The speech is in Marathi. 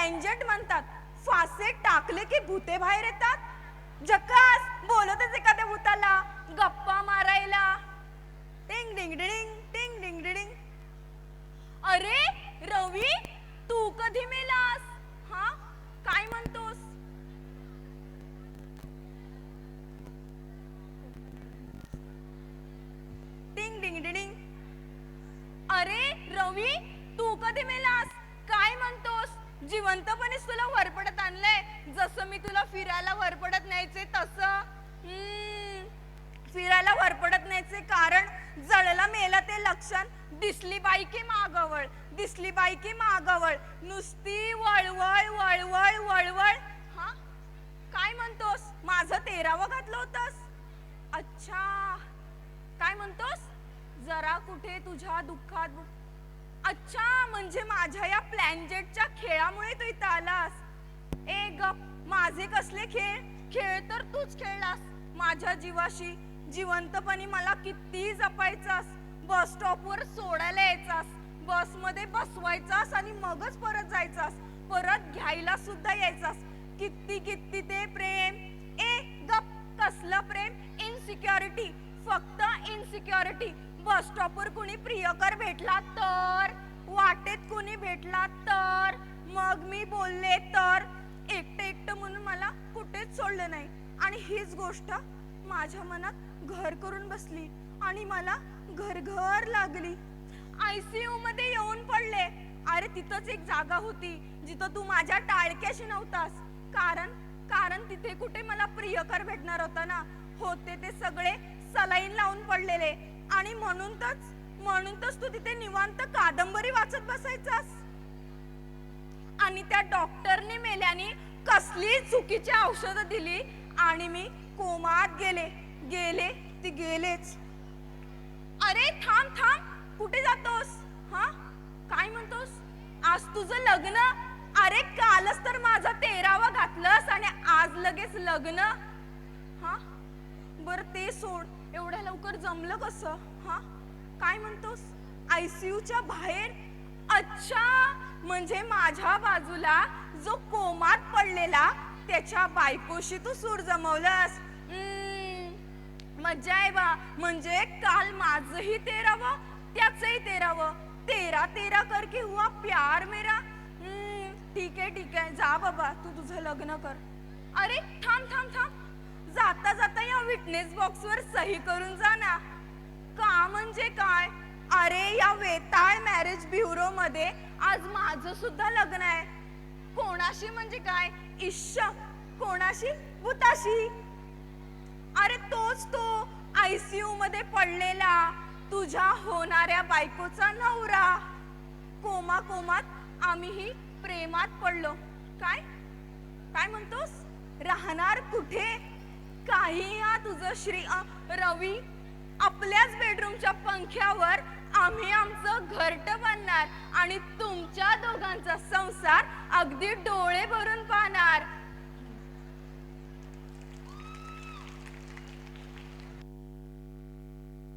टँजंट म्हणतात फासे टाकले की भूते बाहेर येतात. जकास बोलतच एखाद्या भूताला गप्पा मारायला. टिंग डिंग डिंग टिंग डिंग डिंग. अरे रवी तू कधी मेलास? हा? काय म्हणतोस? टिंग डिंग डिंग. अरे रवी तू कधी मेलास? काय म्हणतोस? जिवंतपणेच तुला वरपडत आणलंय. जसं मी तुला फिरायला वरपडत न्यायचे तसं. फिरायला वरपडत न्यायचे कारण जळला मेला ते लक्षण. दिसली बाई की मागवळ दिसली बाई की मागवळ. नुसती वळवळ वळवळ वळवळ. हा? काय म्हणतोस? माझं तेरावं घातलं होतंस? अच्छा. काय म्हणतोस? जरा कुठे तुझ्या दुःखात अच्छा म्हणजे माझ्या या प्लॅनजेटच्या खेळामुळे तू इथं आलास? ए गप माझे कसले खेळ? खेळ तर तूच खेळलास. माझ्या जीवाशी जिवंतपणी मला किती जपायचास? बस स्टॉपवर सोडायला यायचास. बसमध्ये बसवायचास आणि मगच परत जायचास. परत घ्यायला सुद्धा यायचास. किती किती ते प्रेम? ए गप कसलं प्रेम? इनसिक्युरिटी फक्त इनसिक्युरिटी बस स्टॉपवर कुणी प्रियकर भेटला तर? वाटेत कुणी भेटला तर? मग मी बोलले तर? एकटं एकटं म्हणून मला कुठेच सोडलं नाही. आणि हीच गोष्ट माझ्या मनात घर करून बसली आणि मला घर घर लागली आयसीयू मध्ये येऊन पडले. अरे तिथंच एक जागा होती जिथं तू माझ्या टाळक्याशी नव्हतास. कारण कारण तिथे कुठे मला प्रियकर भेटणार होता ना होते ते सगळे सलाईन लावून पडलेले. आणि म्हणून तरच म्हणून तरच तू तिथे निवांत कादंबरी वाचत बसायचास. आणि त्या डॉक्टरने मेल्याने कसली चुकीची औषधं दिली आणि मी कोमात गेले. गेले ती गेलेच. अरे थांब थांब. कुठे जातोस? हा? काय म्हणतोस? आज तुझं लग्न? अरे कालच तर माझं ते घातलंस आणि आज लगेच लग्न? हा? बर ते सोड. एवढ्या लवकर जमलं कसं? हा? काय म्हणतोस? आयसीयूच्या बाहेर? अच्छा! म्हणजे माझ्या बाजूला जो कोमात पडलेला त्याच्या बायकोशी तू सूर जमवलास. मज्जा आहे बा. म्हणजे काल माझंही तेरावं त्याचंही तेरावं तेरा तेरा करके हुआ प्यार मेरा. हम्म, ठीक आहे ठीक आहे. जा बाबा तू तुझं लग्न कर. अरे थांब थांब थांब. जाता जाता या विटनेस बॉक्सवर सही करून जा ना. का म्हणजे काय? अरे या वेताळ मॅरेज ब्युरो मध्ये आज माझं सुद्धा लग्न आहे. कोणाशी म्हणजे काय? इश्श कोणाशी? भूताशी. अरे तोच तो आयसीयू मध्ये पडलेला तुझ्या होणाऱ्या बायकोचा नवरा. कोमा कोमात आम्हीही प्रेमात पडलो. काय? काय म्हणतोस? राहणार कुठे? काही हा तुझं श्री रवी आपल्याच बेडरूमच्या पंख्यावर आम्ही आमचं घरट बांधणार आणि तुमच्या दोघांचा संसार अगदी डोळे भरून पाहणार.